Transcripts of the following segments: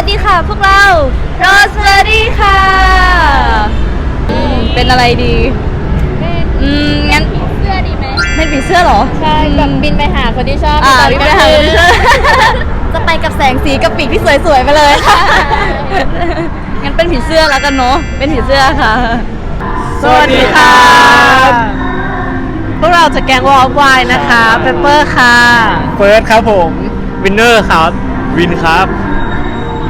วัสดีค่ะ พวกเรา Rosemary ค่ะอืมเป็นอะไรดีอืมงั้นเสื้อดีไหมเป็นผีเสื้อเหรอ ใช่แบบบินไปหาคนที่ชอบอ่าตนวิกปลางหาคืผีนเสื้อจะไปกับแสงสีกับปีกที่สวยๆไปเลยงั้นเป็นผีเสื้อแล้วกันเนาะเป็นผีเสื้อค่ะ สวัสดีค่ะพวกเราจะแกงวอลวายนะคะเปเปอร์ค่ะ เฟิร์สครับผม วินเนอร์ครับ วินครับ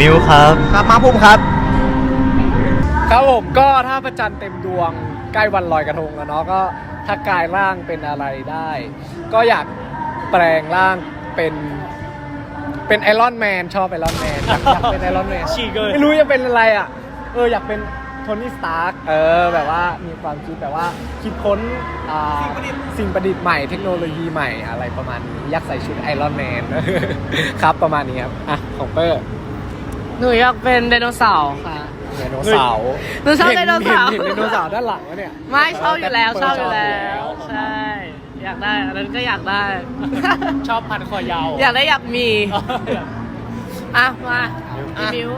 มิวครับครับมาพุ่มครับ ครับผมก็ถ้าพระจันทร์เต็มดวงใกล้วันลอยกระทงแล้วเนาะก็ถ้ากายร่างเป็นอะไรได้ ก็อยากแปลงร่างเป็นเป็นไอรอนแมนชอบไอรอนแมนอยากอยากเป็นไอรอนแมนฉีกเลยไม่รู้จะเป็นอะไรอะ เอออยากเป็นโทนี่สตาร์กเออแบบว่ามีความคิดแบบว่าคิดค้นอ่าสิ่งประดิษฐ์ใหม่เทคโนโลยีใหม่อะไรประมาณนี้อยากใส่ชุดไอรอนแมนครับประมาณนี้ครับ อะ ของเปอร์ หนูอยากเป็นไดโนเสาร์ค่ะ ไดโนเสาร์หนูชอบไดโนเสาร์เห็นเห็นไดโนเสาร์ด้านหลังวะเนี่ย ไม่ชอบอยู่แล้วชอบอยู่แล้ชวอบใช่ อยากได้อันนั้นก็อยากได้ ชอบพันคอยาว อยากได้อยากมีอะมาพี่มิว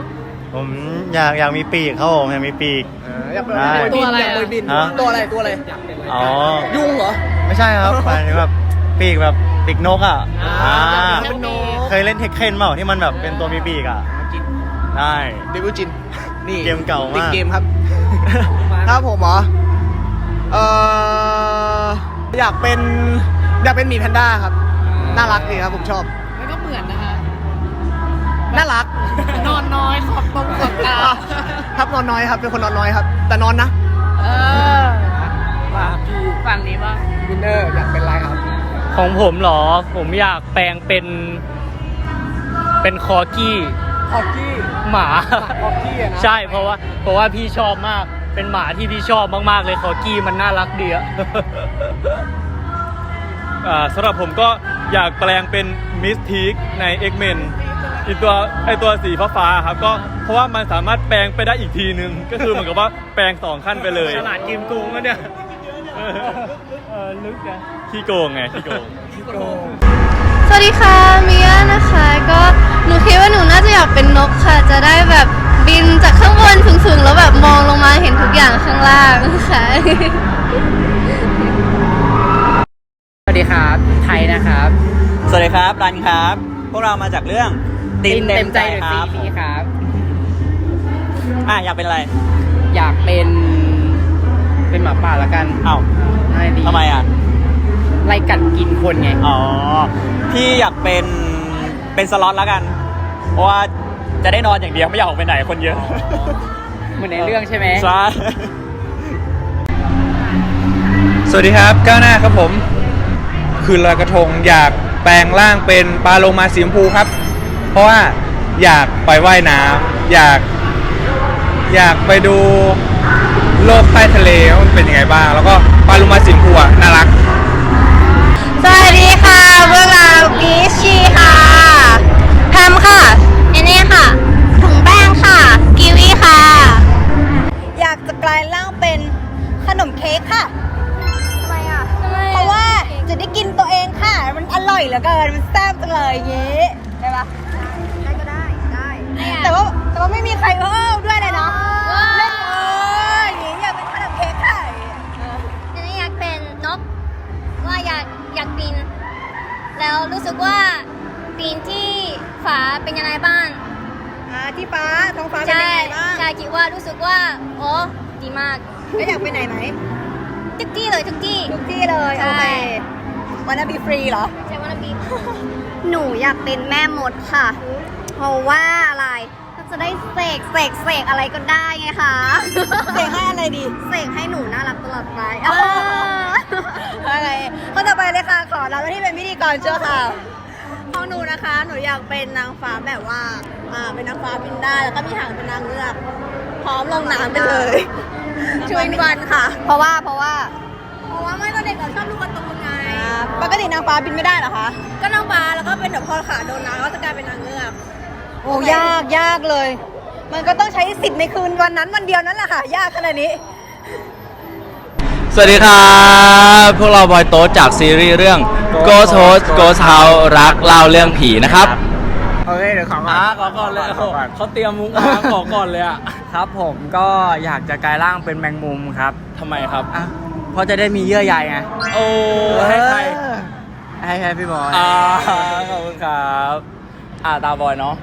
ผมอยากอยากมีปีกครับผมอยากมีปีก เอออยากเป็นได้มวยบินตัวอะไรอยากมวยบินฮะ ตัวอะไรตัวอะไรอยากเป็นอะไรอ๋อ ยุงเหรอ ไม่ใช่ครับหมายถึงแบบปีกแบบปีกนกอะอ่าอ่าเป็นนก เคยเล่นเทคเคนเปล่าที่มันแบบเป็นตัวมีปีกอะ ได้ เดวิลจิน นี่เกมเก่ามาก ติดเกมครับครับผมเหรอ เอ่ออยากเป็น อยากเป็นหมีแพนด้าครับ น่ารักดีครับผมชอบ มันก็เหมือนนะคะ น่ารัก นอนน้อยขอบตรงขอบตา ครับนอนน้อยครับ เป็นคนนอนน้อยครับ แต่นอนนะ เออมาพี่ฝั่งนี้บ้างวินเนอร์อยากเป็นอะไรครับ ของผมเหรอ ผมอยากแปลงเป็น เป็นคอกี้ ฮอกกี้หมาฮอกกี้อะนะใช่เพราะว่าเพราะว่าพี่ชอบมากเป็นหมาที่พี่ชอบมากๆเลยคอกี้มันน่ารักดีอะ อ่าสำหรับผมก็อยากแปลงเป็นมิสทีกใน X-Men อีกตัวไอตัวสีฟ้าๆครับก็เพราะว่ามันสามารถแปลงไปได้อีกทีนึง ก็คือเหมือนกับว่าแปลงสองขั้นไปเลยขนาดกิมกุงแล้วเนี่ยเออลึกอะขี้โกงไงขี้โกงส วัสดีค่ะมิยานะคะ ก็หนูคิดว่าหนูน่าจะอยากเป็นนกค่ะ จะได้แบบบินจากข้างบนสูงๆ แล้วแบบมองลงมาเห็นทุกอย่างข้างล่างค่ะสวัสดีครับไทยนะครับ สวัสดีครับรันครับ พวกเรามาจากเรื่องตินเต็มใจหรือคซีรับพีครับ อะอยากเป็นอะไร อยากเป็น เป็นหมาป่าละกัน เอ้าง่ายดีทำไมอะ ไล่กัดกินคนไง อ๋อ พี่อยากเป็นเป็นสล็อตแล้วกัน เพราะว่าจะได้นอนอย่างเดียวไม่อยากออกไปไหนคนเยอะ เหมือนในเรื่องใช่ไหมใช่ สวัสดีครับก้าวหน้าครับผม คืนลอยกระทงอยากแปลงร่างเป็นปลาโลมาสีชมพูครับ เพราะว่าอยากไปว่ายน้ำอยาก อยากไปดูโลกใต้ทะเลว่ามันเป็นยังไงบ้าง แล้วก็ปลาโลมาสีชมพูอะน่ารัก สวัสดีค่ะพวกเราบีชีค่ะแพมค่ะ เอเน่ค่ะ ถุงแป้งค่ะ ยังไงบ้างใช่คิดว่ารู้สึกว่าโอ้ดีมากแล้วอยากไปไหนไหมทุกที่เลยทุกที่ ทุกที่เลยใช่โอเควันนั้นบีฟรีเหรอ ใช่วันบีหนูอยากเป็นแม่มดค่ะ เพราะว่าอะไรก็จะได้เสกเสกเสกอะไรก็ได้ไงคะเสกให้อะไรดีเสกให้หนูน่ารักตลอดไปเออ อะไรคนต่อไปเลยค่ะ ขอรับหน้าที่เป็นพิธีกรเจ้าค่ะข องหนูนะคะ หนูอยากเป็นนางฟ้าแบบว่า อ่า เป็นนางฟ้าบินได้ แล้วก็มีหางเป็นนางเงือก พร้อมลงน้ำไปเลย ช่วยวันค่ะ เพราะว่าเพราะว่าเพราะว่าไม่ตอนเด็กเราชอบดูการ์ตูนไง อ่าปกตินางฟ้าบินไม่ได้เหรอคะ ก็นางฟ้าแล้วก็เป็นแบบพอขาโดนน้ำก็จะกลายเป็นนางเงือก โอ้ยากยากเลย มันก็ต้องใช้สิทธิ์ในคืนวันนั้นวันเดียวนั่นแหละค่ะ ยากขนาดนี้ สวัสดีครับ พวกเราบอยโต๊ดจากซีรีส์เรื่อง Ghost Host Ghost House รักเล่าเรื่องผีนะครับ โอเคเดี๋ยวดี๋ยวขอก่อนอะขอก่อนเลยโอ้โหเขาเตรียมมุกมาขอก่อนเลยอะครับ ผมก็อยากจะกลายร่างเป็นแมงมุมครับทำไมครับ อะเพราะจะได้มีเยื่อใยไงโอ้ให้ใครเออให้ให้พี่บอยอ่าขอบคุณครับ อ่าตาบอยเนาะ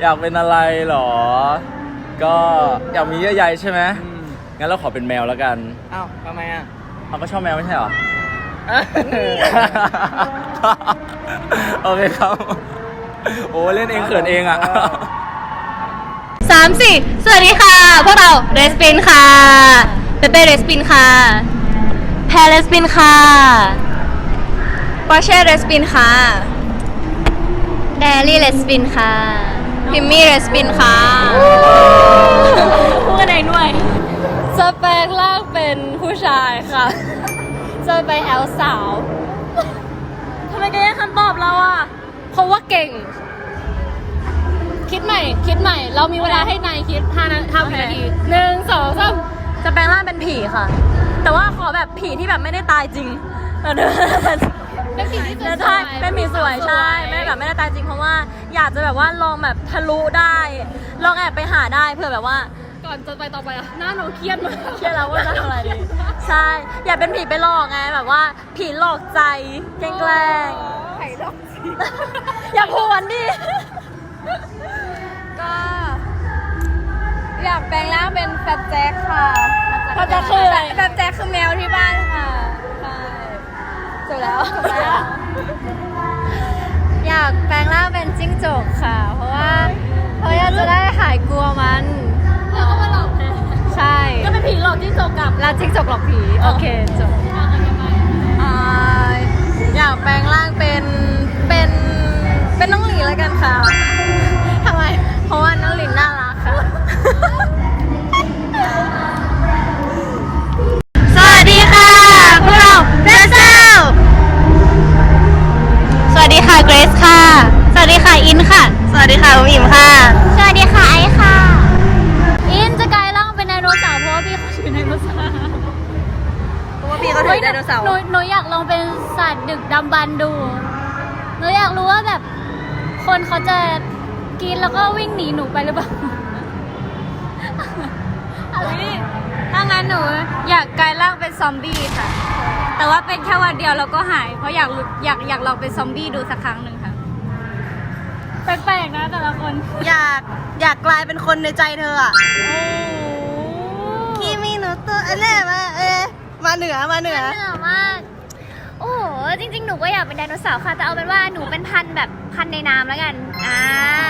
อยากเป็นอะไรเหรอ ก็อยากมีเยื่อใยใช่ไหม งั้นเราขอเป็นแมวแล้วกันอ้าวทำไมอะเราก็ชอบแมวไม่ใช่เหรอ โอเคครับ โอ้เล่นเองเขินเองอะ สามสี่สวัสดีค่ะ พวกเราเรสปินค่ะเปเป้เรสปินค่ะแพรเรสปินค่ะปอร์เช่เรสปินค่ะแดรี่เรสปินค่ะพิมมี่เรสปินค่ะพูดอะไรด้วย จะแปลงร่างเป็นผู้ชายค่ะ จะไปแอลสาวทำไมแกแย่งคำตอบเราอะเพราะว่าเก่ง คิดใหม่ คิดใหม่ เรามีเวลาให้นายคิด5นาทีนาทีหนึ่งสองสามจะแปลงร่างเป็นผีค่ะ แต่ว่าขอแบบผีที่แบบไม่ได้ตายจริงเป็นผีที่สวยใช่เป็นผีสวยใช่ไม่แบบไม่ได้ตายจริงเพราะว่า อยากจะแบบว่าลองแบบทะลุได้ ลองแอบไปหาได้เพื่อแบบว่า ก่อนจะไปต่อไปอะหน้าหนูเครียดมากเครียดแล้วว่าจะทำอะไรดี ใช่ อยากเป็นผีไปหลอกไงแบบว่า ผีหลอกใจแกล้งแกล้งผีหลอกอย่าพวนดิก็ อยากแปลงร่างเป็นแฟบแจ็คค่ะแฟบแจ็คคืออะไร แฟบแจ็คคือแมวที่บ้านค่ะใช่จบแล้วจบแล้ว อยากแปลงร่างเป็นจิ้งจกค่ะ เพราะว่าเพราะอยากจะได้หายกลัวมัน ผีหลอกจิ้งจกกับแล้วจิ้งจกหลอกผี โอเคจบอยากแปลงร่างเป็นเป็นเป็นน้องหลีแล้วกันค่ะ ทำไม เพราะว่าน้องหลินน่ารักค่ะ สวัสดีค่ะพวกเราเรเซลสวัสดีค่ะเกรซค่ะ สวัสดีค่ะอินค่ะ สวัสดีค่ะอุ๋มอิมค่ะสวัสดีค่ะ เพราะว่าพี่เขาถือไดโนเสาร์ หนูหนูอยากลองเป็นสัตว์ดึกดำบรรพ์ดู หนูอยากรู้ว่าแบบ คนเขาจะกินแล้วก็วิ่งหนีหนูไปหรือเปล่าอะไรถ้างั้นหนูอยากกลายร่างเป็นซอมบี้ค่ะ แต่ว่าเป็นแค่วันเดียวแล้วก็หาย เพราะอยากรู้อยากอยากลองเป็นซอมบี้ดูสักครั้งหนึ่งค่ะ แปลกๆนะแต่ละคน อยากอยากกลายเป็นคนในใจเธออะคีมีหนูตัวอันนี้มาเออมา เหนือมาเหนือ เหนือมาก โอ้โห จริง ๆ หนูก็อยากเป็นไดโนเสาร์ค่ะ แต่เอาเป็นว่าหนูเป็นพันธุ์แบบพันธุ์ในน้ำแล้วกัน อ่า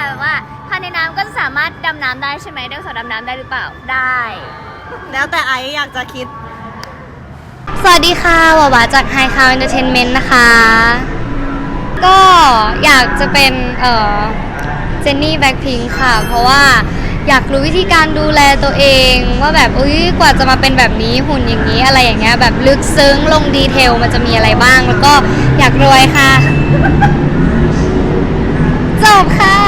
แบบว่าพันธุ์ในน้ำก็จะสามารถดำน้ำได้ใช่ไหมไดโนเสาร์ดำน้ำได้หรือเปล่า ได้ แล้วแต่ไอซ์อยากจะคิด สวัสดีค่ะวาวาจาก High Cow Entertainment นะคะ ก็อยากจะเป็นเอ่อเจนนี่แบ็คพิงค่ะ เพราะว่า อยากรู้วิธีการดูแลตัวเอง ว่าแบบอุ้ยกว่าจะมาเป็นแบบนี้หุ่นอย่างนี้อะไรอย่างเงี้ยแบบลึกซึ้งลงดีเทลมันจะมีอะไรบ้าง แล้วก็อยากรวยค่ะ จบค่ะ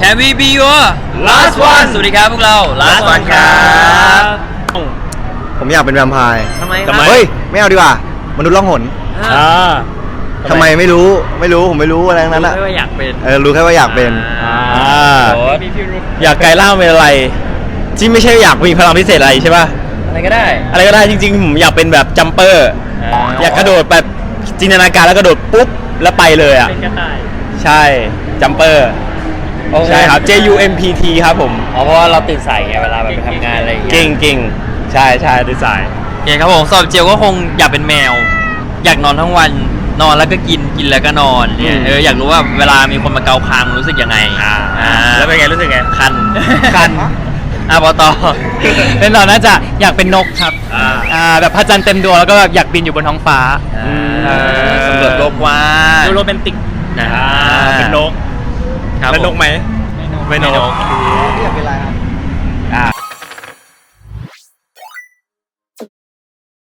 Can we be your last one สวัสดีครับพวกเรา last one ครับผมอยากเป็นแวมไพร์ทำไมครับ เฮ้ย ไม่เอาดีกว่า มนุษย์ล่องหน อ่า ทำไมไม่รู้ไม่รู้ผมไม่รู้อะไรทั้งนั้นอะไม่ว่าอยากเป็นเออรู้แค่ว่าอยากเป็น อ่าอ่าโอ้มีพิรุธอยากกลายร่างเป็นอะไร ที่ไม่ใช่อยากมีพลังพิเศษอะไรใช่ป่ะ อะไรก็ได้อะไรก็ได้จริงๆผมอยากเป็นแบบจัมเปอร์ อยากกระโดดแบบจินตนาการแล้วกระโดดปุ๊บ แล้วไปเลยอะ เป็นกระต่าย ใช่จัมเปอร์ใช่ครับ J U M P T ครับผม อ๋อเพราะว่าเราตื่นสายไงเวลาแบบไปทำงานอะไรอย่างเงี้ยเก่งเก่งใช่ใช่ดีไซน์ โอเคครับผมสำหรับเจลก็คงอยากเป็นแมว อยากนอนทั้งวัน นอนแล้วก็กินกินแล้วก็นอนเนี่ยเอออยากรู้ว่าเวลามีคนมาเกาคางมันรู้สึกยังไงอ่าอ่าแล้วเป็นไงรู้สึกไง คันคัน อะพอต่อ เป็นเราน่าจะอยากเป็นนกครับอ่า อ่าแบบพระจันทร์เต็มดวงแล้วก็แบบอยากบินอยู่บนท้องฟ้า เออสำรวจโลกกว้างดูโรแมนติกนะ อ่าเป็นนกครับเป็นนกไหมไม่นกไม่นกอยากเป็นอะไร